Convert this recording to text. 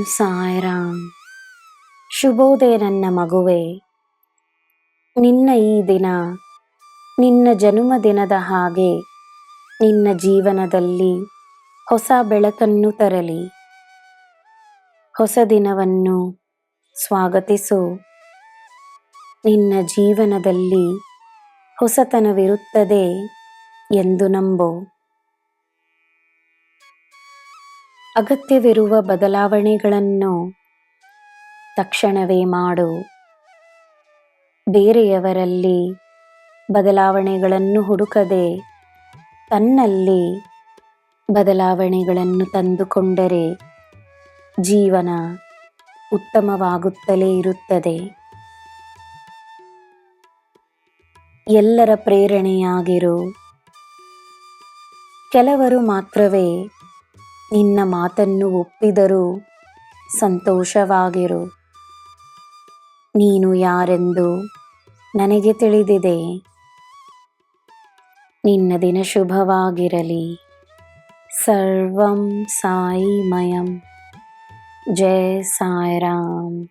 ಸಾಯ್ರಾಮ್. ಶುಭೋದಯ ನನ್ನ ಮಗುವೆ. ನಿನ್ನ ಈ ದಿನ, ನಿನ್ನ ಜನ್ಮದಿನದ ಹಾಗೆ ನಿನ್ನ ಜೀವನದಲ್ಲಿ ಹೊಸ ಬೆಳಕನ್ನು ತರಲಿ. ಹೊಸ ದಿನವನ್ನು ಸ್ವಾಗತಿಸು. ನಿನ್ನ ಜೀವನದಲ್ಲಿ ಹೊಸತನವಿರುತ್ತದೆ ಎಂದು ನಂಬು. ಅಗತ್ಯವಿರುವ ಬದಲಾವಣೆಗಳನ್ನು ತಕ್ಷಣವೇ ಮಾಡು. ಬೇರೆಯವರಲ್ಲಿ ಬದಲಾವಣೆಗಳನ್ನು ಹುಡುಕದೆ ತನ್ನಲ್ಲಿ ಬದಲಾವಣೆಗಳನ್ನು ತಂದುಕೊಂಡರೆ ಜೀವನ ಉತ್ತಮವಾಗುತ್ತಲೇ ಇರುತ್ತದೆ. ಎಲ್ಲರ ಪ್ರೇರಣೆಯಾಗಿರು. ಕೆಲವರು ಮಾತ್ರವೇ ನಿನ್ನ ಮಾತನ್ನು ಒಪ್ಪಿದರೂ ಸಂತೋಷವಾಗಿರು. ನೀನು ಯಾರೆಂದು ನನಗೆ ತಿಳಿದಿದೆ. ನಿನ್ನ ದಿನ ಶುಭವಾಗಿರಲಿ. ಸರ್ವಂ ಸಾಯಿಮಯಂ. ಜಯ ಸಾಯಿರಾಮ್.